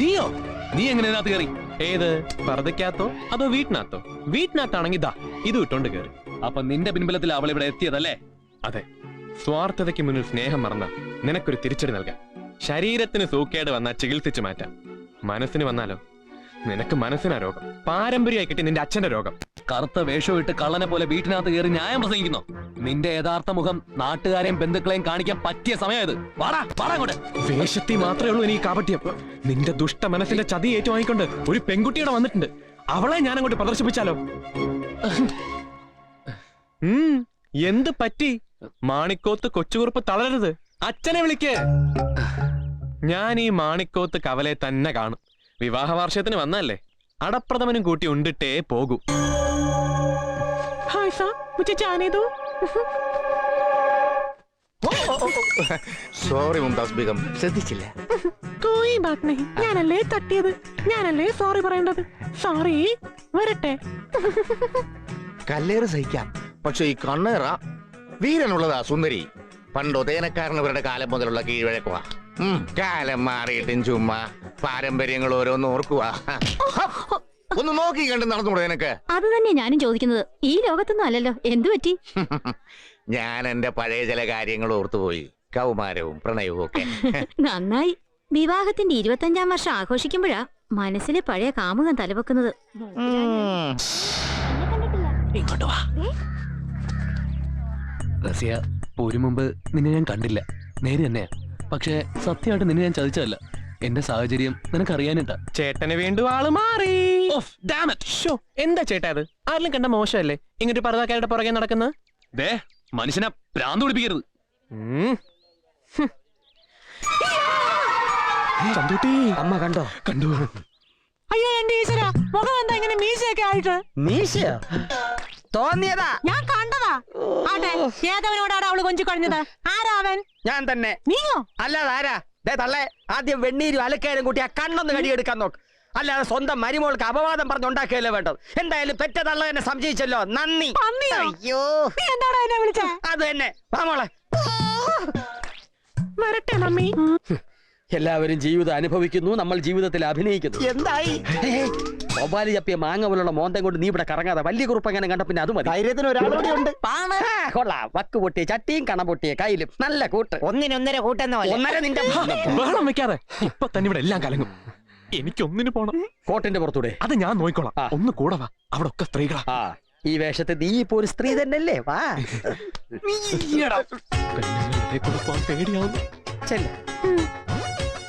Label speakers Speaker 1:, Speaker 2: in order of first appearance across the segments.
Speaker 1: നീയോ? നീ എങ്ങനെ ഇതിനകത്ത് കയറി? ഏത്? പർദ്ദക്കകത്തോ അതോ വീട്ടിനകത്തോ? വീട്ടിനകത്താണെങ്കിൽ ദാ ഇത് ഇട്ടോണ്ട് കയറി. അപ്പൊ നിന്റെ പിൻബലത്തിൽ അവൾ ഇവിടെ എത്തിയതല്ലേ? അതെ. സ്വാർത്ഥതയ്ക്ക് മുന്നിൽ സ്നേഹം മറന്ന നിനക്കൊരു തിരിച്ചടി നൽകാം. ശരീരത്തിന് സൂക്കേട് വന്നാൽ ചികിത്സിച്ചു മാറ്റാം. മനസ്സിന് വന്നാലോ? നിനക്ക് മനസ്സിനാ രോഗം. പാരമ്പര്യമായി കിട്ടി നിന്റെ അച്ഛന്റെ രോഗം. കറുത്ത വേഷം ഇട്ട് കള്ളനെ പോലെ വീട്ടിനകത്ത് കയറി ന്യായം പ്രസംഗിക്കുന്നു. നിന്റെ യഥാർത്ഥ മുഖം നാട്ടുകാരെയും ബന്ധുക്കളെയും കാണിക്കാൻ പറ്റിയ സമയത് വേഷത്തിൽ മാത്രമേ ഉള്ളൂ എനിക്ക് കാപട്യം. നിന്റെ ദുഷ്ട മനസ്സിന്റെ ചതി ഏറ്റുവാങ്ങിക്കൊണ്ട് ഒരു പെൺകുട്ടിയുടെ വന്നിട്ടുണ്ട്. അവളെ ഞാൻ അങ്ങോട്ട് പ്രദർശിപ്പിച്ചാലോ എന്ത് പറ്റി? മാണിക്കോത്ത് കൊച്ചുകുറുപ്പ് തളരരുത്. അച്ഛനെ വിളിക്കേ. ഞാൻ ഈ മാണിക്കോത്ത് കവലെ തന്നെ കാണും. വിവാഹ വാർഷികത്തിന് വന്നല്ലേ അടപ്രഥമനും കൂട്ടി ഉണ്ടിട്ടേ പോകൂ.
Speaker 2: സോറി മുംതാസ് ബീഗം. ശ്രദ്ധിച്ചില്ല.
Speaker 3: കോയി ബാത് നഹി ഞാനല്ലേ തട്ടിയത്? ഞാനല്ലേ സോറി പറയേണ്ടത്? സോറി വരട്ടെ.
Speaker 2: കല്ലേറ് സഹിക്കാം. പക്ഷെ ഈ കണ്ണേറ വീരനുള്ളതാ സുന്ദരി. പണ്ടൊതേനക്കാരനവരുടെ കാലം മുതലുള്ള കീഴ്വഴക്കുവാ കാലം മാറിയിട്ടും ചുമ്മാ പാരമ്പര്യങ്ങൾ ഓരോന്ന് ഓർക്കുക ഒന്ന് നോക്കി കണ്ട് നടന്നുകൂടെ നിനക്ക്.
Speaker 4: അത് തന്നെ ഞാനും ചോദിക്കുന്നത്. ഈ ലോകത്തൊന്നും അല്ലല്ലോ. എന്തു പറ്റി?
Speaker 2: ഞാൻ എന്റെ പഴയ ചില കാര്യങ്ങൾ ഓർത്തുപോയി. കൗമാരവും പ്രണയവും ഒക്കെ.
Speaker 4: നന്നായി. വിവാഹത്തിന്റെ ഇരുപത്തഞ്ചാം വർഷം ആഘോഷിക്കുമ്പോഴാ മനസ്സിലെ പഴയ കാമുകം തലവെക്കുന്നത്.
Speaker 1: ഇങ്ങോട്ട് വാ. റസിയ പോരും മുമ്പ് നിന്നെ ഞാൻ കണ്ടില്ല. നേര് തന്നെയാ പക്ഷെ സത്യമായിട്ട് നിന്നെ ഞാൻ ചതിച്ചതല്ല. എന്റെ സാഹചര്യം നിനക്ക് അറിയാനിട്ടാ ചേട്ടന് വേണ്ടി ആൾ മാറി. ഷോ എന്താ ചേട്ടാ അത്? ആരെങ്കിലും കണ്ട മോശമല്ലേ? ഇങ്ങോട്ട് പർദാക്കാരുടെ പുറകെ നടക്കുന്ന? ദേ മനുഷ്യനെ ഭ്രാന്ത് പിടിപ്പിക്കരുത്. ചന്തൂട്ടി.
Speaker 5: അമ്മ കണ്ടോ?
Speaker 1: കണ്ടു.
Speaker 3: അയ്യോ എന്റെ ഈശ്വര മുഖം എന്താ ഇങ്ങനെ മീശയൊക്കെ ആയിട്ട്?
Speaker 5: മീശയോ? തോന്നിയതാ.
Speaker 3: ഞാൻ കണ്ടതാ. ആട്ടെ ഏതവനോടാണ് അവൾ കൊഞ്ചു കഴിഞ്ഞത് ആരാ അവൻ?
Speaker 5: ഞാൻ തന്നെ.
Speaker 3: നീയോ?
Speaker 5: അല്ലാതെ ആരാ? ദേ തള്ളേ ആദ്യം വെണ്ണീരും അലക്കേരും കൂട്ടി ആ കണ്ണൊന്ന് കടിയെടുക്കാൻ നോക്ക്. അല്ലാതെ സ്വന്തം മരുമോൾക്ക് അപവാദം പറഞ്ഞുണ്ടാക്കുകയല്ലേ വേണ്ടത്? എന്തായാലും പെറ്റ തള്ള എന്നെ സംശയിച്ചല്ലോ. നന്ദി. അയ്യോ.
Speaker 3: എന്താടാ എന്നെ വിളിച്ചേ?
Speaker 5: അത് തന്നെ. വാ മോളെ.
Speaker 3: വരട്ടെ മമ്മി
Speaker 5: എല്ലാവരും ജീവിതം അനുഭവിക്കുന്നു നമ്മൾ ജീവിതത്തിൽ അഭിനയിക്കുന്നു. എന്തായി? മൊബൈൽ ചപ്പിയ മാങ്ങ പോലുള്ള മോന്തം കൊണ്ട് നീ ഇവിടെ കറങ്ങാതെ വലിയ കുറിപ്പ് എങ്ങനെ കണ്ട പിന്നെ അത് മതി ധൈര്യത്തിന് കൊള്ളാം. വക്ക് പൊട്ടിയ ചട്ടിയും കണ പൊട്ടിയ കയ്യിലും നല്ല കൂട്ട്.
Speaker 6: ഒന്നിനൊന്നര കൂട്ടെന്നോ
Speaker 5: ഒന്നര നിന്റെ
Speaker 1: ബഹളം വെക്കാതെ ഇപ്പൊ തന്നെ ഇവിടെ എല്ലാം കലങ്ങും. എനിക്കൊന്നിന് പോണം.
Speaker 5: കോട്ടന്റെ പുറത്തൂടെ.
Speaker 1: അത് ഞാൻ നോക്കിക്കോളാം
Speaker 5: ആ.
Speaker 1: ഒന്ന് കൂടെ വാ. അവിടെ ഒക്കെ സ്ത്രീകളാ.
Speaker 5: ആ ഈ വേഷത്തെ നീ ഇപ്പൊ ഒരു സ്ത്രീ തന്നെയല്ലേ? വാ.
Speaker 1: പെണ്ണുങ്ങളുടെ കൂടെ പോകാൻ പേടിയാവുന്നു.
Speaker 5: ചെല്ല്.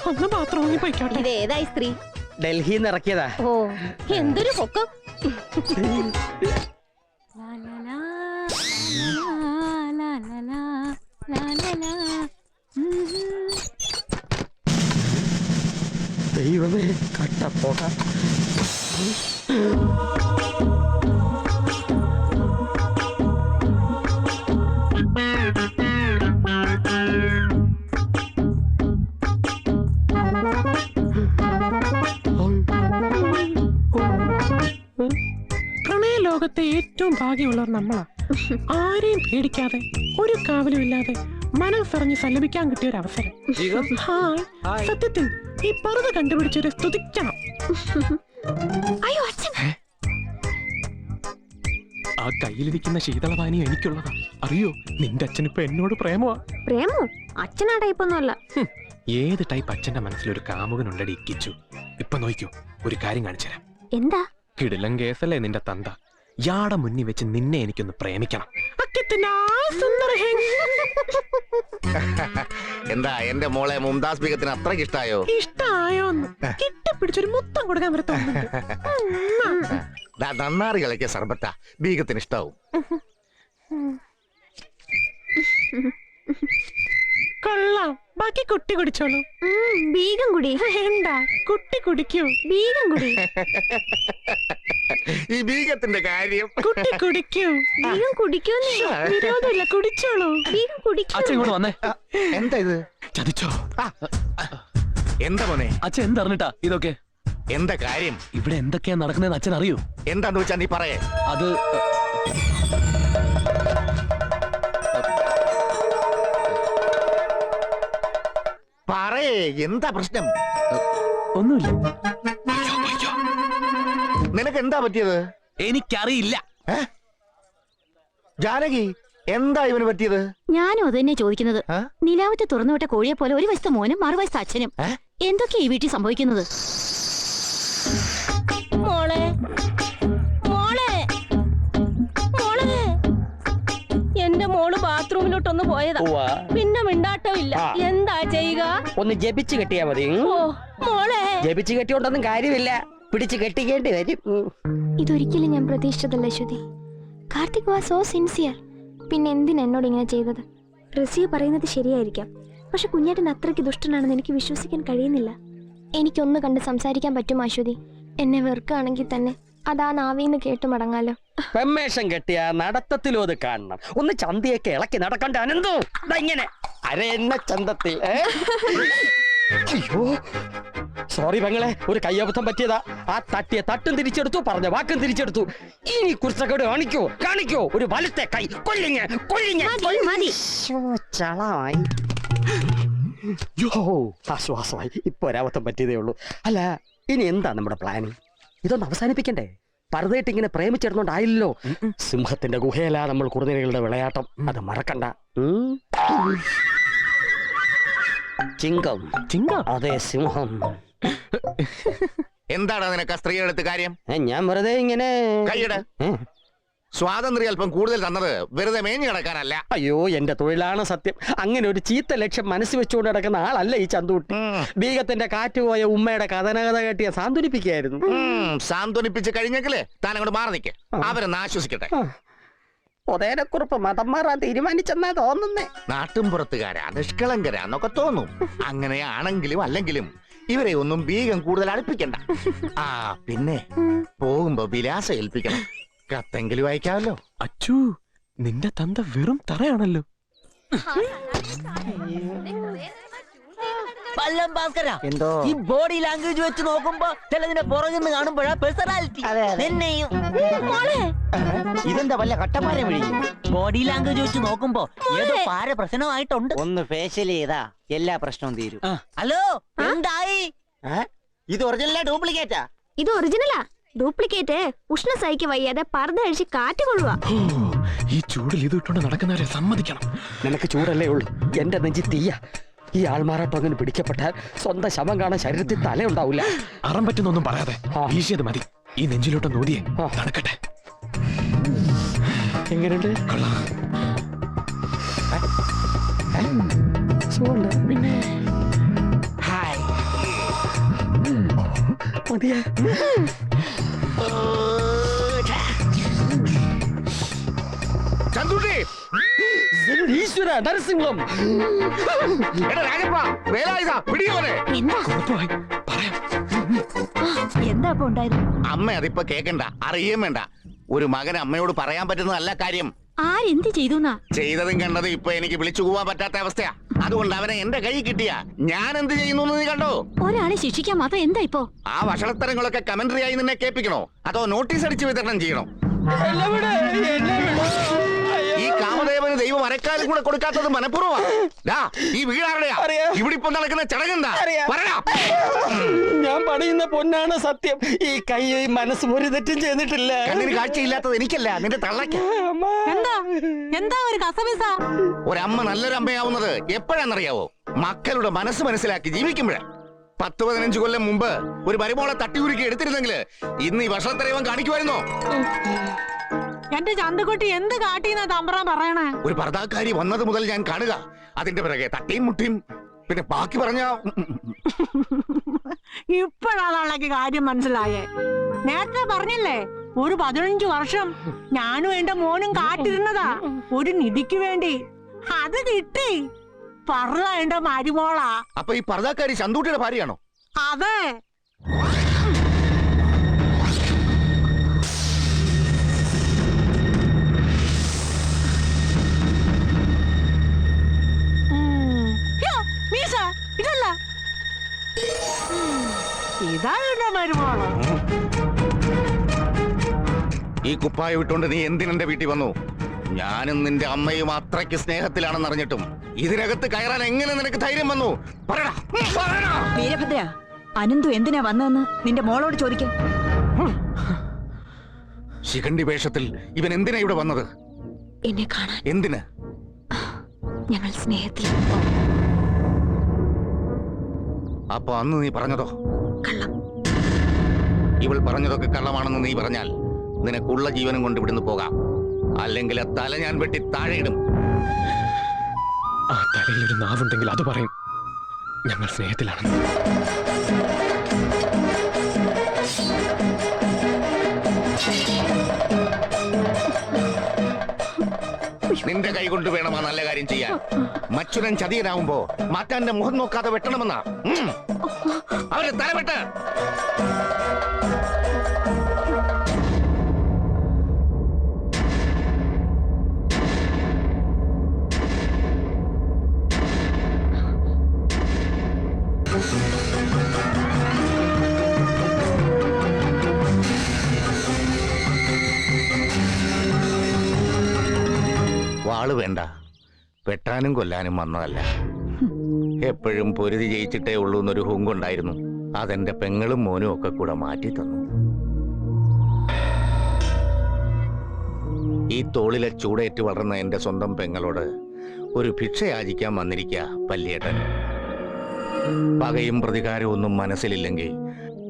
Speaker 3: ഒന്ന് ബാത്റൂമിൽ പോയിക്കോട്ടെ.
Speaker 4: ഇത് ഏതായി സ്ത്രീ?
Speaker 5: ഡൽഹി ഇറക്കിയതാ.
Speaker 4: ഓ എന്തൊരു പൊക്കം.
Speaker 5: ദൈവമേ കട്ട
Speaker 3: ഭാഗ്യമുള്ളവർ നമ്മളാ. ആരെയും പേടിക്കാതെ ഒരു കാവലും ഇല്ലാതെ മനസ്സറിഞ്ഞ് സല്ലപിക്കാൻ കിട്ടിയ ഒരു അവസരം. ഹായ്. സത്യത്തിൽ ഈ പറുത കണ്ടുപിടിച്ചൊരു സ്തുതിക്കണം.
Speaker 4: അയ്യോ അച്ഛൻ.
Speaker 1: ആ കയ്യിലിരിക്കുന്ന ശീതളപാനീയം എനിക്കുള്ളതാ. അറിയോ? നിന്റെ അച്ഛൻ ഇപ്പൊ എന്നോട് പ്രേമോ
Speaker 4: പ്രേമോ? അച്ഛനാ ടൈപ്പ് അല്ല
Speaker 1: ഏത് ടൈപ്പ് അച്ഛന്റെ മനസ്സിൽ ഒരു കാമുകൻ കാമുകനുണ്ടടി ഇക്കിച്ചു ഇപ്പൊ നോക്കൂ ഒരു കാര്യം കാണിച്ചുതരാം.
Speaker 4: എന്താ?
Speaker 1: കിടിലം കേസല്ലേ നിന്റെ തന്ത. യാടെ മുന്നിൽ വെച്ച് നിന്നെ എനിക്കൊന്ന് പ്രേമിക്കണം.
Speaker 2: എന്താ എന്റെ മോളെ മുംതാസ് ബീഗത്തിന് അത്രയ്ക്ക് ഇഷ്ടായോ?
Speaker 3: ഇഷ്ടായോ കിട്ടപ്പിടിച്ചൊരു മുത്തം കൊടുക്കാൻ വരെ
Speaker 2: നന്നാറി കളിക്ക സർബത്ത. ബീഗത്തിന് ഇഷ്ടാവും.
Speaker 3: കൊള്ളാം. ബാക്കി കുട്ടി കുടിച്ചോളൂ.
Speaker 4: ബീഗം കുടി.
Speaker 3: വേണ്ട കുട്ടി കുടിക്കൂ.
Speaker 4: ബീഗം കുടി.
Speaker 2: ഈ ബീഗത്തിന്റെ കാര്യം.
Speaker 3: കുട്ടി കുടിക്കൂ.
Speaker 4: ബീഗം കുടിക്കൂന്നേ
Speaker 3: വിരോധമില്ല കുടിച്ചോളൂ.
Speaker 4: ബീഗം കുടിക്കൂ.
Speaker 1: അച്ഛൻ ഇങ്ങോട്ട് വന്നേ.
Speaker 2: എന്താ ഇത്?
Speaker 1: ചതിച്ചോ?
Speaker 2: എന്താ മോനെ?
Speaker 1: അച്ഛൻ എന്തറിഞ്ഞിട്ടാ ഇതൊക്കെ?
Speaker 2: എന്താ കാര്യം?
Speaker 1: ഇവിടെ എന്തൊക്കെയാ നടക്കുന്നതെന്ന് അച്ഛൻ അറിയൂ?
Speaker 2: എന്താന്ന് വെച്ചാ നീ പറയേ.
Speaker 1: അത്
Speaker 2: പറയേ എന്താ പ്രശ്നം?
Speaker 1: ഒന്നുമില്ല.
Speaker 2: നിനക്ക് എന്താ പറ്റിയത്?
Speaker 1: എനിക്കറിയില്ല.
Speaker 2: ജാനകി എന്താ ഇവന് പറ്റിയത്?
Speaker 4: ഞാനും അത് തന്നെ ചോദിക്കുന്നത്.
Speaker 2: ആ?
Speaker 4: നിലാവത്തെ തുറന്നുവിട്ട കോഴിയെ പോലെ ഒരു വശത്ത് മോനും മറുവശത്ത് അച്ഛനും.
Speaker 2: ഏ?
Speaker 4: എന്തൊക്കെയാ ഈ വീട്ടിൽ സംഭവിക്കുന്നത്? എന്റെ മോൾ ബാത്റൂമിലോട്ടൊന്ന് പോയതാ.
Speaker 5: ഉവ്വ.
Speaker 4: പിന്നെ മിണ്ടാട്ടോ ഇല്ല
Speaker 5: ആ.
Speaker 4: എന്താ ചെയ്യുക?
Speaker 5: ഒന്ന് ജപിച്ചു കെട്ടിയാ മതി. ഉം.
Speaker 4: ഓ മോളെ.
Speaker 5: ജപിച്ചു കെട്ടിയോണ്ടൊന്നും കാര്യമില്ല. പിടിച്ചു കെട്ടിക്കേണ്ടി വരും. ഉം.
Speaker 6: ഇതൊരിക്കലും ഞാൻ പ്രതീക്ഷിച്ചതല്ല ശ്രുതി. കാർത്തിക് വാ സോ സിൻസിയർ. പിന്നെ എന്തിനാ എന്നോട് ഇങ്ങനെ ചെയ്തത്? റസിയ പറയുന്നത് ശരിയായിരിക്കാം. പക്ഷെ കുഞ്ഞേട്ടൻ അത്രയ്ക്ക് ദുഷ്ടനാണെന്ന് എനിക്ക് വിശ്വസിക്കാൻ കഴിയുന്നില്ല. എനിക്കൊന്ന് കണ്ട് സംസാരിക്കാൻ പറ്റും അശ്വതി എന്നെ വെറുക്കുകയാണെങ്കിൽ തന്നെ അതാ നാവിന്ന് കേട്ട് മടങ്ങാലോ.
Speaker 5: പെമ്മേഷം കെട്ടിയ നടത്തത്തിലും അത് കാണണം. ഒന്ന് ചന്തയൊക്കെ ഇളക്കി നടക്കണ്ട അനന്തോ. ഇങ്ങനെ. അരയെന്ന ചന്തത്തിൽ ഏ? അയ്യോ. സോറി പെങ്ങളെ ഒരു കയ്യബദ്ധം പറ്റിയതാ. ആ തട്ടിയ തട്ടും തിരിച്ചെടുത്തു പറഞ്ഞ വാക്കും തിരിച്ചെടുത്തു. ഇനി കുറിച്ചൊക്കെ കാണിക്കോ കാണിക്കോ. ഒരു വലത്തെ കൈ കൊല്ലിങ്ങ കൊല്ലിങ്ങ.
Speaker 4: മതി, മതി.
Speaker 5: ശ്ശോ, ചളമായി. യോ ആശ്വാസമായി ഇപ്പൊ ഒരബദ്ധം പറ്റിയതേ ഉള്ളൂ. അല്ല ഇനി എന്താ നമ്മുടെ പ്ലാനിങ് ഇതൊന്ന് അവസാനിപ്പിക്കണ്ടേ? പറുതായിട്ട് ഇങ്ങനെ പ്രേമിച്ചിരുന്നോണ്ടായില്ലോ സിംഹത്തിന്റെ ഗുഹയിലാ നമ്മൾ കുറുനിരകളുടെ വിളയാട്ടം. അത് മറക്കണ്ട? ചിങ്കം.
Speaker 1: ചിങ്ക?
Speaker 5: അതെ സിംഹം.
Speaker 2: എന്താണ് നിനക്ക് എടുത്ത് കാര്യം?
Speaker 5: ഞാൻ വെറുതെ ഇങ്ങനെ
Speaker 2: കൈയിട്? സ്വാതന്ത്ര്യം അല്പം കൂടുതൽ തന്നത് വെറുതെ മേഞ്ഞു കിടക്കാനല്ല.
Speaker 5: അയ്യോ എന്റെ തൊഴിലാണ് സത്യം. അങ്ങനെ ഒരു ചീത്ത ലക്ഷ്യം മനസ്സ് വെച്ചുകൊണ്ട് നടക്കുന്ന ആളല്ല ഈ
Speaker 2: ചന്തുട്ടി.
Speaker 5: ബീഗത്തിന്റെ കാറ്റുപോയ ഉമ്മയുടെ കഥനകഥ കേട്ടിയ സാന്ത്വനിപ്പിക്കായിരുന്നു
Speaker 2: സാന്ത്വനിപ്പിച്ച് കഴിഞ്ഞെങ്കിലേ താൻ അങ്ങോട്ട് മാറി നിൽക്കേ അവരൊന്ന് ആശ്വസിക്കട്ടെ.
Speaker 5: ഒതേനക്കുറിപ്പ് മതം മാറാൻ തീരുമാനിച്ചെന്നാ തോന്നുന്നേ.
Speaker 2: നാട്ടുംപുറത്തുകാരാ നിഷ്കളങ്കരാ എന്നൊക്കെ തോന്നും. അങ്ങനെയാണെങ്കിലും അല്ലെങ്കിലും ഇവരെ ഒന്നും ബീഗം കൂടുതൽ അടുപ്പിക്കണ്ട. ആ പിന്നെ പോകുമ്പോ വിലാസം ഏൽപ്പിക്കണം. കത്തെങ്കിലും അയക്കാമല്ലോ.
Speaker 1: അച്ചു നിന്റെ തന്ത വെറും തറയാണല്ലോ.
Speaker 7: പല്ലം ഭാസ്കര
Speaker 5: എന്തോ?
Speaker 7: ഈ ബോഡി ലാംഗ്വേജ് വെച്ച് നോക്കുമ്പോ ചിലതിന്റെ പുറകുന്ന് കാണുമ്പോഴാ പേഴ്സണാലിറ്റി നിന്നെയും.
Speaker 8: ഇതെന്താ വല്ല കട്ടപ്പാരം വിളിക്കും
Speaker 7: ബോഡി ലാംഗ്വേജ് വെച്ച് നോക്കുമ്പോ ഏതോ പാര പ്രശ്നമായിട്ടുണ്ട്
Speaker 8: ഒന്ന് ഫേഷ്യൽ ചെയ്താ എല്ലാ പ്രശ്നവും തീരും.
Speaker 7: ഹലോ എന്തായി?
Speaker 8: ഇത് ഒറിജിനലാ ഡ്യൂപ്ലിക്കേറ്റാ
Speaker 6: ഇത് ഒറിജിനലാ ഡ്യൂപ്ലിക്കേറ്റ് ഉഷ്ണ സഹിക്ക് വയ്യാതെ പർദ്ദ അഴിച്ച് കാറ്റ് കൊള്ളുക.
Speaker 1: ഈ ചൂടിൽ ഇത് ഇട്ടുകൊണ്ട് നടക്കുന്നവരെ സമ്മതിക്കണം.
Speaker 5: നിനക്ക് ചൂടല്ലേ ഉള്ളൂ. എന്റെ നെഞ്ചി തീയ. ഈ ആൾമാറാട്ടം അങ്ങനെ പിടിക്കപ്പെട്ടാൽ സ്വന്തം ശവം കാണാൻ ശരീരത്തിൽ തലയുണ്ടാവില്ല
Speaker 1: അറം പറ്റുന്നൊന്നും പറയാതെ
Speaker 5: ആ.
Speaker 1: വീശിയത് മതി. ഈ നെഞ്ചിലോട്ട് നോതിയെ.
Speaker 5: ആ.
Speaker 1: നടക്കട്ടെ.
Speaker 5: എങ്ങനെയുണ്ട്?
Speaker 1: കൊള്ളാം.
Speaker 5: ഹായ്.
Speaker 1: പിന്നെ
Speaker 5: മതിയാ
Speaker 2: ചന്തുട്ടി
Speaker 5: ഈശ്വര നരസിംഹം.
Speaker 2: എടാ രാജപ്പ വേലായുധ പിടിയോനെ
Speaker 4: എന്താ?
Speaker 1: കുഴപ്പമായി പറയാം.
Speaker 4: എന്താ ഇപ്പൊ ഉണ്ടായത്?
Speaker 2: അമ്മ അതിപ്പോ കേക്കണ്ട അറിയേം വേണ്ട. ഒരു മകൻ അമ്മയോട് പറയാൻ പറ്റുന്നതല്ല കാര്യം.
Speaker 4: ആരെന്ത് ചെയ്തു
Speaker 2: ചെയ്തതും കണ്ടതും ഇപ്പൊ എനിക്ക് വിളിച്ചു പോവാൻ പറ്റാത്ത അവസ്ഥയാ. അതുകൊണ്ട് അവനെ എന്റെ കൈ കിട്ടിയാ. ഞാൻ എന്ത് ചെയ്യുന്നു നീ കണ്ടോ?
Speaker 4: ഒരാളെ ശിക്ഷിക്കാൻ മാത്രം എന്താ ഇപ്പോ?
Speaker 2: ആ വഷളത്തരങ്ങളൊക്കെ കമന്ററി ആയി നിന്നെ കേൾപ്പിക്കണോ? അതോ നോട്ടീസ് അടിച്ച് വിതരണം ചെയ്യണോ? ഈ കാമദേവന് ദൈവം അരക്കാലും കൂടെ കൊടുക്കാത്തത് മനഃപൂർവമാ. ഈ വീടാരുടെയാ?
Speaker 5: ഇവിടിപ്പോ
Speaker 2: ഇവിടെ ഇപ്പൊ നടക്കുന്ന ചടങ്ങെന്താ. പറയാ
Speaker 5: പണിയുന്ന പൊന്നാണ് സത്യം. ഈ കൈ മനസ്സ് ഒരു തെറ്റും ചെയ്തിട്ടില്ല.
Speaker 2: കണ്ണിന് കാഴ്ചയില്ലാത്തത് എനിക്കല്ല നിന്റെ തള്ളയ്ക്ക്.
Speaker 4: എന്താ? എന്താ ഒരു കസവിസ?
Speaker 2: ഒരമ്മ നല്ലൊരു അമ്മയാവുന്നത് എപ്പോഴാണെന്നറിയാവോ? മക്കളുടെ മനസ്സ് മനസ്സിലാക്കി ജീവിക്കുമ്പോഴാ. പത്ത് പതിനഞ്ച് കൊല്ലം മുമ്പ് ഒരു മരുമോളെ തട്ടിയുരുക്കി എടുത്തിരുന്നെങ്കിൽ ഇന്ന് ഈ വർഷത്തരവൻ കാണിക്കുമായിരുന്നോ?
Speaker 3: എന്റെ ചന്തക്കുട്ടി എന്ത് കാട്ടിന്നാ തമ്പ്രാൻ പറയണേ?
Speaker 2: ഒരു പർദാക്കാരി വന്നത് മുതൽ ഞാൻ കാണുക. അതിന്റെ പിറകെ തട്ടിയും മുട്ടിയും. പിന്നെ ബാക്കി പറഞ്ഞ
Speaker 3: ഇപ്പോഴാണുള്ളക്ക് കാര്യം മനസ്സിലായേ. നേരത്തെ പറഞ്ഞില്ലേ ഒരു പതിനഞ്ചു വർഷം ഞാനും എന്റെ മോനും കാത്തിരുന്നതാ. ഒരു നിധിക്ക് വേണ്ടി. അത് കിട്ടി. പറ എന്റെ മരുമോളാ.
Speaker 2: അപ്പൊ ഈ പറഞ്ഞാക്കാരി ചന്തൂട്ടിയുടെ ഭാര്യയാണോ?
Speaker 3: അതെ. മരുമോൾ.
Speaker 2: ഈ കുപ്പായ വിട്ടുകൊണ്ട് നീ എന്തിനെന്റെ വീട്ടിൽ വന്നു? ഞാനും നിന്റെ അമ്മയും അത്രയ്ക്ക് സ്നേഹത്തിലാണെന്ന് അറിഞ്ഞിട്ടും ഇതിനകത്ത് കയറാൻ എങ്ങനെ നിനക്ക് ധൈര്യം വന്നു? പറയടാ. പറയടാ.
Speaker 9: വീരഭദ്ര
Speaker 10: അനന്തു എന്തിനാ വന്നതെന്ന് നിന്റെ മോളോട് ചോദിക്ക.
Speaker 2: ശിഖണ്ഡി വേഷത്തിൽ ഇവൻ എന്തിനാ ഇവിടെ വന്നത്?
Speaker 6: എന്നെ കാണാൻ.
Speaker 2: എന്തിന്?
Speaker 6: ഞങ്ങൾ സ്നേഹത്തിൽ
Speaker 2: അപ്പൊ അന്ന് നീ പറഞ്ഞതോ?
Speaker 6: കള്ളം.
Speaker 2: ഇവൾ പറഞ്ഞതൊക്കെ കള്ളമാണെന്ന് നീ പറഞ്ഞാൽ നിനക്കുള്ള ജീവനും കൊണ്ട് ഇവിടുന്ന് പോകാം. അല്ലെങ്കിൽ ആ തല ഞാൻ വെട്ടി താഴെയിടും.
Speaker 11: ആ തലയിൽ ഒരു നാവുണ്ടെങ്കിൽ അത് പറയും. ഞങ്ങൾ സ്നേഹത്തിലാണെന്ന്.
Speaker 2: നിന്റെ കൈ കൊണ്ട് വേണം ആ നല്ല കാര്യം ചെയ്യാൻ. മച്ചുരൻ ചതിയനാവുമ്പോ മാറ്റാന്റെ മുഖം നോക്കാതെ വെട്ടണമെന്നാ. അവർ തലവെട്ട. വാൾ വേണ്ട. വെട്ടാനും കൊല്ലാനും വന്നതല്ല. എപ്പോഴും പൊരുതി ജയിച്ചിട്ടേ ഉള്ളൂ എന്നൊരു ഹുങ്കുണ്ടായിരുന്നു. അതെന്റെ പെങ്ങളും മോനും ഒക്കെ കൂടെ മാറ്റി തന്നു. ഈ തോളിലെ ചൂടേറ്റ് വളർന്ന എന്റെ സ്വന്തം പെങ്ങളോട് ഒരു ഭിക്ഷ യാചിക്കാൻ വന്നിരിക്കുക പല്ലിയേട്ടൻ. പകയും പ്രതികാരവും ഒന്നും മനസ്സിലില്ലെങ്കിൽ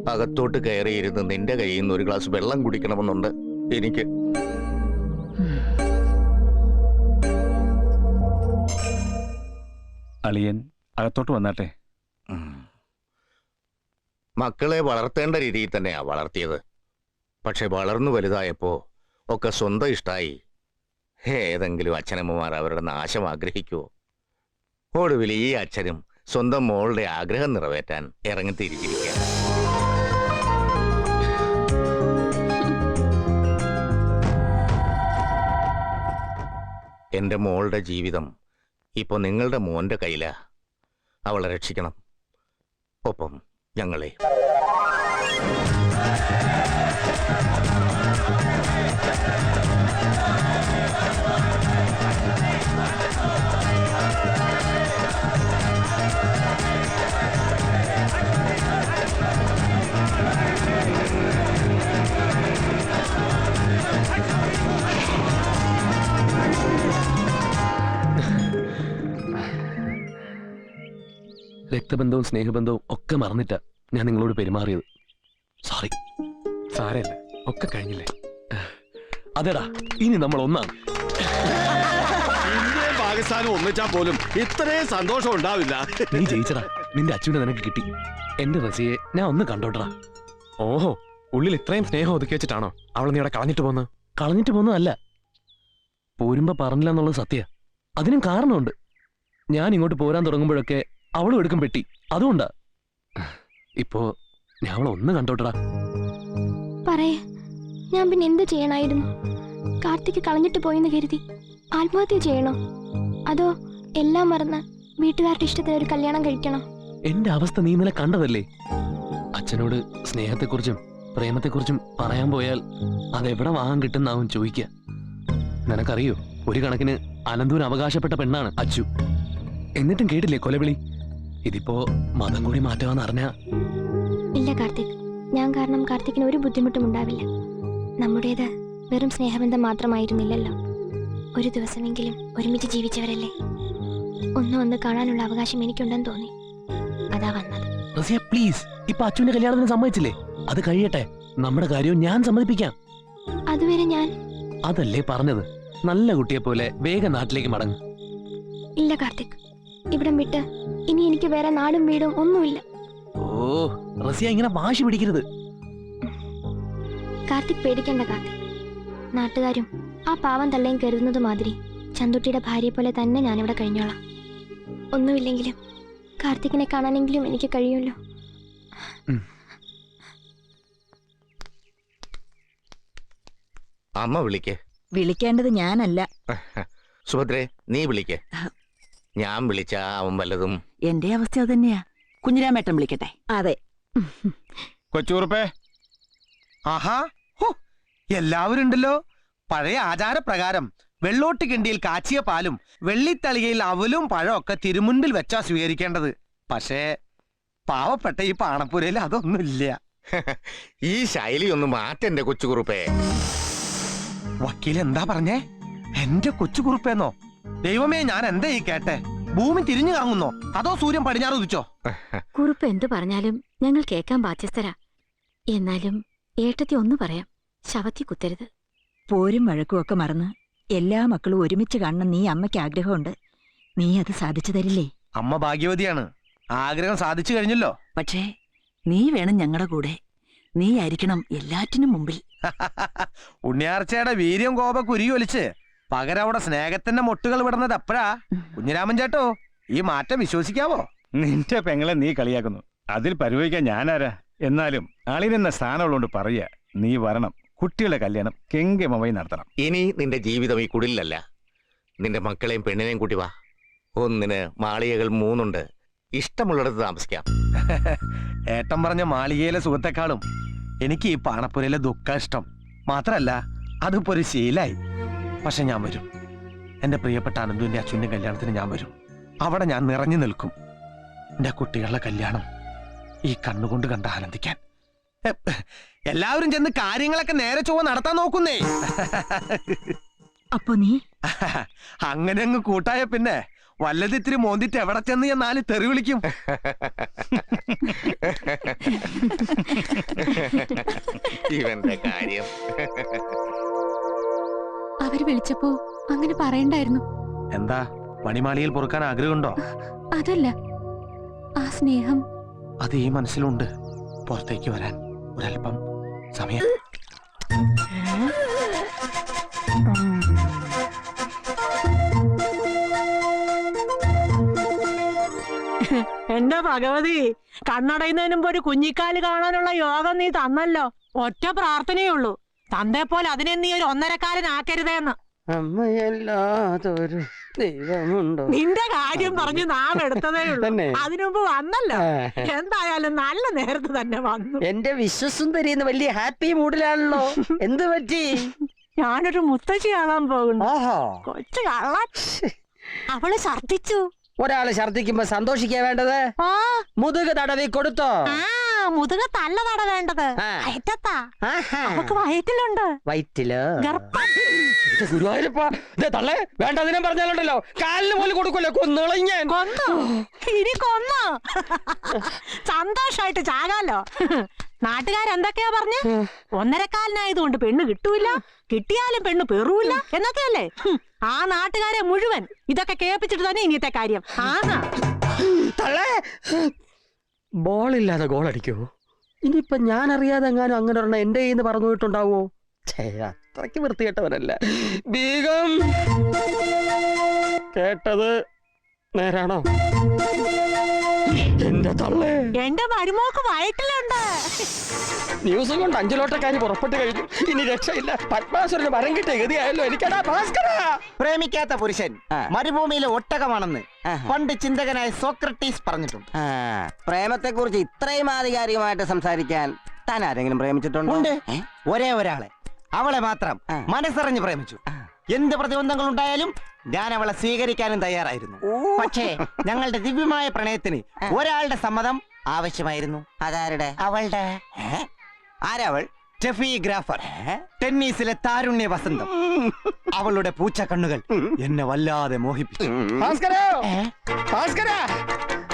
Speaker 2: അകത്തോട്ട് കയറിയിരുന്ന് നിന്റെ കയ്യിൽ നിന്ന് ഒരു ഗ്ലാസ് വെള്ളം കുടിക്കണമെന്നുണ്ട് എനിക്ക്.
Speaker 9: അളിയൻ അകത്തോട്ട് വന്നാട്ടെ.
Speaker 2: മക്കളെ വളർത്തേണ്ട രീതിയിൽ തന്നെയാ വളർത്തിയത്. പക്ഷെ വളർന്നു വലുതായപ്പോ ഒക്കെ സ്വന്തം ഇഷ്ടായി. ഏതെങ്കിലും അച്ഛനമ്മമാർ അവരുടെ നാശം ആഗ്രഹിക്കുവോ? ഒടുവിൽ ഈ അച്ഛനും സ്വന്തം മോളുടെ ആഗ്രഹം നിറവേറ്റാൻ ഇറങ്ങിത്തിരിച്ചിരിക്കുക എന്റെ മോളുടെ ജീവിതം ഇപ്പൊ നിങ്ങളുടെ മോന്റെ കയ്യിലാ. അവളെ രക്ഷിക്കണം. ഒപ്പം ഞങ്ങളെ.
Speaker 11: രക്തബന്ധവും സ്നേഹബന്ധവും ഒക്കെ മറന്നിട്ടാ ഞാൻ നിങ്ങളോട് പെരുമാറിയത്. സോറി സാരല്ല. ഒക്കെ കഴിഞ്ഞില്ലേ? അതെടാ ഇനി നമ്മൾ ഒന്നാണ്
Speaker 9: ഇന്ത്യയും പാകിസ്ഥാനും ഒന്നിച്ചാ പോലും ഇത്രയും സന്തോഷം ഉണ്ടാവില്ല.
Speaker 11: നീ ജയിച്ചടാ. നിന്റെ അച്ഛനെ നിനക്ക് കിട്ടി. എന്റെ റസിയെ ഞാൻ ഒന്ന് കണ്ടോട്ടടാ. ഓഹോ ഉള്ളിൽ ഇത്രയും സ്നേഹം ഒതുക്കി വെച്ചിട്ടാണോ അവൾ നീ അവിടെ കളഞ്ഞിട്ട് പോന്ന്? കളഞ്ഞിട്ട് പോന്നതല്ല പോരുമ്പോ പറഞ്ഞില്ല എന്നുള്ളത് സത്യ. അതിനും കാരണമുണ്ട്. ഞാൻ ഇങ്ങോട്ട് പോരാൻ തുടങ്ങുമ്പോഴൊക്കെ അവളും എടുക്കും പെട്ടി. അതുകൊണ്ടാ. ഇപ്പോ ഞാൻ അവളെ ഒന്ന് കണ്ടോട്ടടാ.
Speaker 6: പറയേ. ഞാൻ പിന്നെ എന്ത് ചെയ്യണായിരുന്നു? കാർത്തിക് കളഞ്ഞിട്ട് പോയെന്ന് കരുതി. ആത്മഹത്യ ചെയ്യണോ? അതോ എല്ലാം മറന്ന് വീട്ടുകാരുടെ ഇഷ്ടത്തിന് ഒരു കല്യാണം കഴിക്കണം?
Speaker 11: എന്റെ അവസ്ഥ നീ ഇന്നലെ കണ്ടതല്ലേ? അച്ഛനോട് സ്നേഹത്തെക്കുറിച്ചും പ്രേമത്തെക്കുറിച്ചും പറയാൻ പോയാൽ അതെവിടെ വാങ്ങാൻ കിട്ടുന്നാവും ചോദിക്കുക നിനക്കറിയോ? ഒരു കണക്കിന് അനന്തൂന് അവകാശപ്പെട്ട പെണ്ണാണ് അച്ചു. എന്നിട്ടും കേട്ടില്ലേ കൊലവിളി? ഇതിപ്പോ മതം കൂടി മാറ്റാമെന്ന് അറിഞ്ഞ?
Speaker 6: ഇല്ല കാർത്തിക്. ഞാൻ കാരണം കാർത്തിക്കിന് ഒരു ബുദ്ധിമുട്ടും ഉണ്ടാവില്ല. നമ്മുടേത് വെറും സ്നേഹബന്ധം മാത്രമായിരുന്നില്ലല്ലോ. ഒരു ദിവസമെങ്കിലും ഒരുമിച്ച് ജീവിച്ചവരല്ലേ? ഒന്നും ഒന്ന് കാണാനുള്ള അവകാശം എനിക്കുണ്ടെന്ന് തോന്നി. അതാ വന്നത്.
Speaker 11: റസിയ പ്ലീസ്. ഇപ്പൊ അച്ഛന്റെ കല്യാണത്തിന് സമ്മതിച്ചില്ലേ? അത് കഴിയട്ടെ. നമ്മുടെ കാര്യവും ഞാൻ സമ്മതിപ്പിക്കാം.
Speaker 6: അതുവരെ ഞാൻ
Speaker 11: അതല്ലേ പറഞ്ഞത്. നല്ല കുട്ടിയെ പോലെ വേഗം നാട്ടിലേക്ക് മടങ്ങും.
Speaker 6: ഇല്ല കാർത്തിക്. ഇവിടം വിട്ട് ഇനി എനിക്ക് വേറെ നാടും വീടും ഒന്നുമില്ല.
Speaker 11: ഓ റസിയ ഇങ്ങനെ വാശി പിടിക്കരുത്.
Speaker 6: കാർത്തിക് പേടിക്കണ്ട കാർത്തിക്. നാട്ടുകാരും ആ പാവം തള്ളയും കരുതുന്നത് മാതിരി ചന്തുട്ടിയുടെ ഭാര്യയെ പോലെ തന്നെ ഞാനിവിടെ കഴിഞ്ഞോളാം. ഒന്നുമില്ലെങ്കിലും കാർത്തിക്കിനെ കാണാനെങ്കിലും എനിക്ക് കഴിയുമല്ലോ.
Speaker 2: അമ്മ വിളിക്കേ.
Speaker 10: വിളിക്കേണ്ടത് ഞാനല്ല.
Speaker 2: സുഭദ്രേ നീ വിളിക്കേ. ഞാൻ വിളിച്ച അവൻ വല്ലതും
Speaker 10: എന്റെ അവസ്ഥ അത് തന്നെയാ കുഞ്ഞിരാമേട്ടൻ വിളിക്കട്ടെ. അതെ.
Speaker 12: കൊച്ചൂറുപ്പേ ആഹാ. ഹോ എല്ലാവരും ഉണ്ടല്ലോ. പഴയ ആചാരപ്രകാരം വെള്ളോട്ട് കിണ്ടിയിൽ കാച്ചിയ പാലും വെള്ളിത്തളികയിൽ അവലും പഴവും ഒക്കെ തിരുമുൻപിൽ വെച്ചാ സ്വീകരിക്കേണ്ടത്. പക്ഷേ പാവപ്പെട്ട ഈ പാണപ്പുരയിൽ അതൊന്നുമില്ല.
Speaker 2: ഈ ശൈലി ഒന്ന് മാറ്റെന്റെ കൊച്ചുകുറുപ്പേ.
Speaker 12: വക്കീൽ എന്താ പറഞ്ഞേ? എന്റെ കൊച്ചു കുറുപ്പേന്നോ ദൈവമേ ഞാൻ എന്താ ഈ കേട്ടെ? ഭൂമി തിരിഞ്ഞു കറങ്ങുന്നോ? അതോ സൂര്യൻ പടിഞ്ഞാറ് ഉദിച്ചോ?
Speaker 4: കുറുപ്പ് എന്തു പറഞ്ഞാലും ഞങ്ങൾ കേൾക്കാൻ ബാധ്യസ്ഥരാ. എന്നാലും ഏട്ടത്തി ഒന്ന് പറയാം ശവത്തി കുത്തരുത്.
Speaker 10: പോരും വഴക്കുമൊക്കെ മറന്ന് എല്ലാ മക്കളും ഒരുമിച്ച് കാണണം നീ അമ്മയ്ക്ക് ആഗ്രഹമുണ്ട്. നീ അത് സാധിച്ചു തരില്ലേ?
Speaker 12: അമ്മ ഭാഗ്യവതിയാണ്. ആഗ്രഹം സാധിച്ചു കഴിഞ്ഞല്ലോ.
Speaker 10: പക്ഷേ നീ വേണം ഞങ്ങളുടെ കൂടെ. നീ ആയിരിക്കണം എല്ലാറ്റിനും മുമ്പിൽ.
Speaker 12: ഉണ്ണിയാർച്ചയുടെ വീര്യം കോപ കുരിയൊലിച്ച് പകരം അവിടെ സ്നേഹത്തിന്റെ മൊട്ടുകൾ വിടുന്നത് അപ്പഴാ? കുഞ്ഞിരാമൻ ചേട്ടോ ഈ മാറ്റം വിശ്വസിക്കാവോ?
Speaker 9: നിന്റെ പെങ്ങളെ നീ കളിയാക്കുന്നു. അതിൽ പരിവഹിക്കാൻ ഞാനാരാ? എന്നാലും അളിനെന്ന സ്ഥാനമുള്ളതുകൊണ്ട് പറയുക നീ വരണം. കുട്ടികളുടെ കല്യാണം കെങ്കമമായി നടത്തണം.
Speaker 2: ഇനി നിന്റെ ജീവിതം ഈ കുടിലല്ല നിന്റെ മക്കളെയും പെണ്ണിനെയും കൂട്ടി വാ. ഒന്നിന് മാളികകൾ മൂന്നുണ്ട്. ഇഷ്ടമുള്ളിടത്ത് താമസിക്കാം.
Speaker 12: ഏട്ടൻ പറഞ്ഞ മാളികയിലെ സുഖത്തെക്കാളും എനിക്ക് ഈ പാണപ്പുരയിലെ ദുഃഖം ഇഷ്ടം. മാത്രല്ല അതിപ്പോ ഒരു ശീലായി. പക്ഷെ ഞാൻ വരും. എന്റെ പ്രിയപ്പെട്ട അനന്തുവിന്റെ അച്ഛന്റെ കല്യാണത്തിന് ഞാൻ വരും. അവിടെ ഞാൻ നിറഞ്ഞു നിൽക്കും. എന്റെ കുട്ടികളുടെ കല്യാണം ഈ കണ്ണുകൊണ്ട് കണ്ട് ആനന്ദിക്കാൻ. എല്ലാവരും ചെന്ന് കാര്യങ്ങളൊക്കെ നേരെ ചൊവ്വ നടത്താൻ നോക്കുന്നേ.
Speaker 10: അപ്പൊ നീ?
Speaker 12: അങ്ങനെ അങ്ങ് കൂട്ടായ പിന്നെ വല്ലത് ഇത്തിരി മോന്തിട്ട് എവിടെ ചെന്ന് ഞാൻ നാല് തെറി വിളിക്കും.
Speaker 2: ഇവന്റെ കാര്യം.
Speaker 6: അവർ വിളിച്ചപ്പോ അങ്ങനെ പറയണ്ടായിരുന്നു.
Speaker 12: എന്താ? മണിമാളിയിൽ പൊറുക്കാൻ ആഗ്രഹമുണ്ടോ?
Speaker 6: അതല്ല. ആ സ്നേഹം.
Speaker 12: അത് ഈ മനസ്സിലുണ്ട്. പുറത്തേക്ക് വരാൻ ഒരല്പം സമയം.
Speaker 3: എന്റെ ഭഗവതി? കണ്ണടയുന്നതിന് മുമ്പ് ഒരു കുഞ്ഞിക്കാൽ കാണാനുള്ള യോഗം നീ തന്നല്ലോ. ഒറ്റ പ്രാർത്ഥനയേ തന്റെ പോലെ അതിനെ നീ ഒരു ഒന്നരക്കാരനാക്കരുതേന്ന്
Speaker 5: അമ്മയല്ലാതൊരു ദൈവമുണ്ടോ?
Speaker 3: നിന്റെ കാര്യം പറഞ്ഞു നാം എടുത്തതേ ഉള്ളൂ.
Speaker 5: തന്നെ.
Speaker 3: വന്നല്ല.
Speaker 5: വന്നല്ലോ
Speaker 3: എന്തായാലും നല്ല നേരത്ത് തന്നെ വന്നു.
Speaker 5: എന്റെ വിശ്വസുന്ദരി എന്ന് വലിയ ഹാപ്പി മൂഡിലാണല്ലോ. എന്ത് പറ്റി?
Speaker 3: ഞാനൊരു മുത്തശ്ശി കാണാൻ പോകുന്നു.
Speaker 5: ആഹാ.
Speaker 3: കൊച്ചു കള്ളൻ. അവൾ ഛർദിച്ചു
Speaker 5: ഒരാൾ ഛർദിക്കുമ്പോ സന്തോഷിക്കാ വേണ്ടത്?
Speaker 3: ആ.
Speaker 5: മുതുക് തടവി കൊടുത്തോ?
Speaker 3: ആ. മുതുകത്തല്ല തട വേണ്ടത്. വയറ്റത്താ വയറ്റിലുണ്ട്.
Speaker 5: വയറ്റിൽ? ഗുരുവായൂരപ്പ. പറഞ്ഞാലുണ്ടല്ലോ. കാലിന് പോലും കൊടുക്കല്ലോ കൊന്നുകളഞ്ഞാൻ
Speaker 3: കൊന്നു? ഇനി കൊന്നു? സന്തോഷായിട്ട് ചാകാലോ. നാട്ടുകാരെന്തൊക്കെയാ പറഞ്ഞ്? ഒന്നരക്കാലിനായതുകൊണ്ട് പെണ്ണ് കിട്ടൂല. കിട്ടിയാലും പെണ്ണ് പെറൂല. എന്നൊക്കെയല്ലേ? ആ നാട്ടുകാരെ മുഴുവൻ ഇതൊക്കെ കേൾപ്പിച്ചിട്ട് തന്നെ ഇനിയത്തെ കാര്യം. ആഹാ.
Speaker 5: തള്ളേ ബോളില്ലാതെ ഗോൾ അടിക്കോ? ഇനിയിപ്പൊ ഞാൻ അറിയാതെ എങ്ങാനും അങ്ങനെ ഒരെണ്ണം എന്റെ കയ്യിൽ നിന്ന് പറഞ്ഞു പോയിട്ടുണ്ടാവോ? ഛേ അത്രയ്ക്ക് വൃത്തികെട്ടവനല്ല. ബീഗം കേട്ടത് നേരാണോ? എന്റെ തള്ളേ
Speaker 3: എന്റെ മരുമോക്ക് വയറ്റിലുണ്ട്.
Speaker 5: ന്യൂസും കൊണ്ട് അഞ്ചലോട്ടക്കാരി പുറപ്പെട്ട് കഴിഞ്ഞു. ഇനി രക്ഷയില്ല. പത്മാസുരന് വരം കിട്ടിയ ഗതിയായല്ലോ. എനിക്കടാ ഭാസ്കര.
Speaker 8: പ്രേമിക്കാത്ത പുരുഷൻ മരുഭൂമിയിലെ ഒട്ടകമാണെന്ന് പണ്ട് ചിന്തകനായ സോക്രട്ടീസ് പറഞ്ഞിട്ടുണ്ട്. പ്രേമത്തെ കുറിച്ച് ഇത്രയും ആധികാരികമായിട്ട് സംസാരിക്കാൻ താൻ ആരെങ്കിലും പ്രേമിച്ചിട്ടുണ്ടോ? ഒരേ ഒരാളെ. അവളെ മാത്രം മനസ്സറിഞ്ഞ് പ്രേമിച്ചു. എന്ത് പ്രതിബന്ധങ്ങൾ ഉണ്ടായാലും ഞാൻ അവളെ സ്വീകരിക്കാനും തയ്യാറായിരുന്നു. പക്ഷേ ഞങ്ങളുടെ ദിവ്യമായ പ്രണയത്തിന് ഒരാളുടെ സമ്മതം ആവശ്യമായിരുന്നു. അതാരുടെ? അവളുടെ. ആരവൾ? ഗ്രാഫർ. ടെന്നീസിലെ താരുണ്യ വസന്തം. അവളുടെ പൂച്ച കണ്ണുകൾ എന്നെ വല്ലാതെ മോഹിപ്പിച്ചു.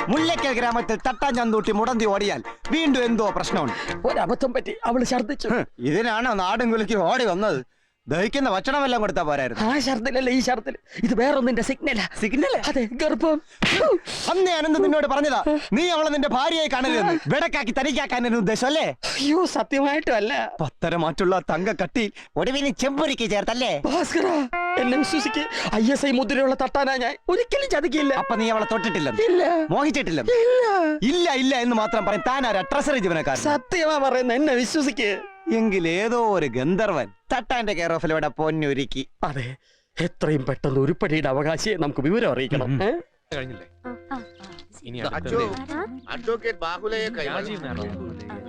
Speaker 8: മുല്ലക്കൽ ഗ്രാമത്തിൽ തട്ടാൻ ചന്തൂട്ടി മുടന്തി ഓടിയാൽ വീണ്ടും എന്തോ പ്രശ്നമുണ്ട്.
Speaker 5: ഒരബദ്ധം പറ്റി അവൾ ഛർദ്ദിച്ചു.
Speaker 8: ഇതിനാണോ നാടും കുലിക്ക് ഓടി വന്നത്? ദഹിക്കുന്ന ഭക്ഷണമെല്ലാം കൊടുത്താ പോരായിരുന്നു.
Speaker 5: ആ ഷർത്തിലല്ല ഈ ഷർത്തിൽ ഇത് വേറൊന്നിന്റെ സിഗ്നലാ
Speaker 8: സിഗ്നൽ
Speaker 5: അതെ ഗർഭം.
Speaker 8: അന്ന് അനന്ത് നിന്നോട് പറഞ്ഞതാ നീ അവളെ നിന്റെ ഭാര്യയായി കാണരുതെന്ന്. വിടക്കാക്കി തനിക്കാക്കാനൊരു ഉദ്ദേശം അല്ലേ?
Speaker 5: അയ്യോ സത്യമായിട്ടും അല്ല
Speaker 8: പത്തര മാറ്റുള്ള തങ്ക കട്ടി ഒടുവിന് ചെമ്പുരിക്ക് ചേർത്തല്ലേ?
Speaker 5: ഭാസ്കര എന്നെ വിശ്വസിക്ക്. ഐ എസ് ഐ മുദ്രയുള്ള തട്ടാനാ ഞാൻ. ഒരിക്കലും ചതിക്കില്ല.
Speaker 8: അപ്പൊ നീ അവളെ തൊട്ടിട്ടില്ല
Speaker 5: ഇല്ല.
Speaker 8: മോഹിച്ചിട്ടില്ലെന്ന്? ഇല്ല. ഇല്ല എന്ന് മാത്രം പറയും. താനാരാ ട്രസറി ജീവനക്കാരൻ
Speaker 5: സത്യമാ പറയുന്ന എന്നെ വിശ്വസിക്ക്.
Speaker 8: എങ്കിൽ ഏതോ ഒരു ഗന്ധർവൻ തട്ടാന്റെ കെയർ ഓഫിൽ ഇവിടെ പൊന്നൊരുക്കി.
Speaker 5: അതെ എത്രയും പെട്ടെന്ന് ഉരുപ്പടിയുടെ അവകാശിയെ നമുക്ക് വിവരം അറിയിക്കണം. ഏ?
Speaker 1: കഴിഞ്ഞില്ലേ? ഇനി
Speaker 2: അച്ചോ.
Speaker 1: അടുത്തത്
Speaker 2: advocate ബാഹുലയെ?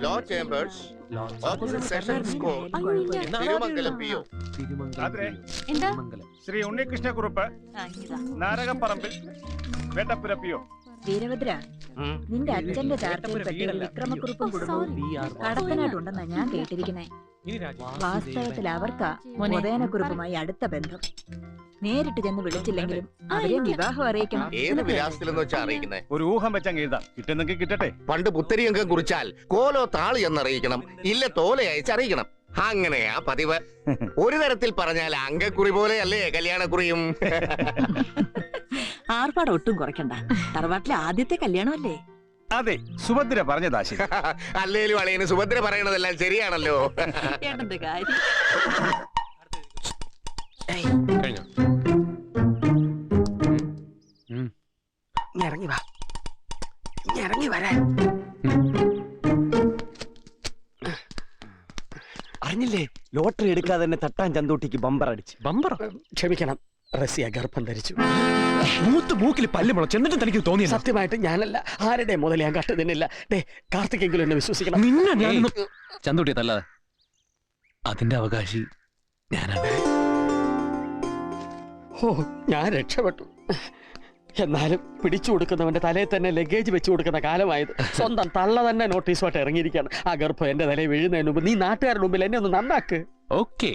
Speaker 2: Law chambers opposite sessions court Thirumangalam P O
Speaker 9: അതെ.
Speaker 6: എന്താ?
Speaker 9: Shri Unnikrishna Kurup Narakaparambil Vettappura P O
Speaker 10: Veerabhadra. നിന്റെ അച്ഛന്റെ ചാർട്ടയിൽ പറ്റിയ വിക്രമക്കുറിപ്പും കുടുംബവും കടത്തനായിട്ടുണ്ടെന്നാ ഞാൻ കേട്ടിരിക്കണേ വാസ്തവത്തിൽ അവർക്കാ ഉദയനക്കുറിപ്പുമായി അടുത്ത ബന്ധം. നേരിട്ട് ചെന്ന് വിളിച്ചില്ലെങ്കിലും അവരെ വിവാഹം അറിയിക്കണം.
Speaker 2: ഏത് വിലാസത്തിലെന്ന് വെച്ചാ അറിയിക്കുന്നത്
Speaker 9: ഒരു ഊഹം വെച്ചങ്ങ് എഴുതാം. കിട്ടുന്നെങ്കിൽ കിട്ടട്ടെ.
Speaker 2: പണ്ട് പുത്തരിയങ്കം കുറിച്ചാൽ കോലോ താളി എന്നറിയിക്കണം. ഇല്ല തോല അയച്ചറിയിക്കണം അങ്ങനെയാ പതിവ്. ഒരു തരത്തിൽ പറഞ്ഞാൽ അങ്കക്കുറി പോലെ അല്ലേ കല്യാണക്കുറിയും?
Speaker 10: ആർപ്പാട് ഒട്ടും കുറയ്ക്കണ്ട. തറവാട്ടിലെ ആദ്യത്തെ കല്യാണമല്ലേ?
Speaker 9: അതെ സുഭദ്ര പറഞ്ഞതാ ശരി.
Speaker 2: അല്ലേലും അളിയന് സുഭദ്ര പറയണതെല്ലാം ശരിയാണല്ലോ.
Speaker 10: ഏട്ടന്റെ കാര്യം?
Speaker 1: കഴിഞ്ഞോ?
Speaker 5: ഇറങ്ങി വാ. ഇറങ്ങി വരാൻ. അറിഞ്ഞില്ലേ? ലോട്ടറി എടുക്കാതെ തന്നെ തട്ടാൻ ചന്തൂട്ടിക്ക് ബമ്പർ അടിച്ച്
Speaker 1: ബമ്പറോ
Speaker 5: ക്ഷമിക്കണം. റസിയ ഗർഭം ധരിച്ചു.
Speaker 1: മൂത്ത് മൂക്കിൽ പല്ല് മുളച്ച് എന്നിട്ടും തനിക്ക് തോന്നി
Speaker 5: സത്യമായിട്ട് ഞാനല്ല. ആരുടെ മുതൽ ഞാൻ കട്ടു തിന്നില്ല. ഡേ കാർത്തിക്കെങ്കിലും എന്നെ വിശ്വസിക്കണം.
Speaker 1: നിന്നെ ഞാനൊന്നും ചന്തുട്ടി തല്ലാതെ. അതിന്റെ അവകാശി ഞാനാണ്.
Speaker 5: ഓ ഞാൻ രക്ഷപ്പെട്ടു. എന്നാലും പിടിച്ചു കൊടുക്കുന്നവന്റെ തലയിൽ തന്നെ ലഗേജ് വെച്ച് കൊടുക്കുന്ന കാലമായത്. സ്വന്തം തള്ള തന്നെ നോട്ടീസുമായിട്ട് ഇറങ്ങിയിരിക്കുകയാണ്. ആ ഗർഭം എന്റെ തലയിൽ വീഴുന്നതിന് മുമ്പ് നീ നാട്ടുകാരുടെ മുമ്പിൽ എന്നെ ഒന്ന് നന്നാക്ക്.
Speaker 1: ഓക്കെ.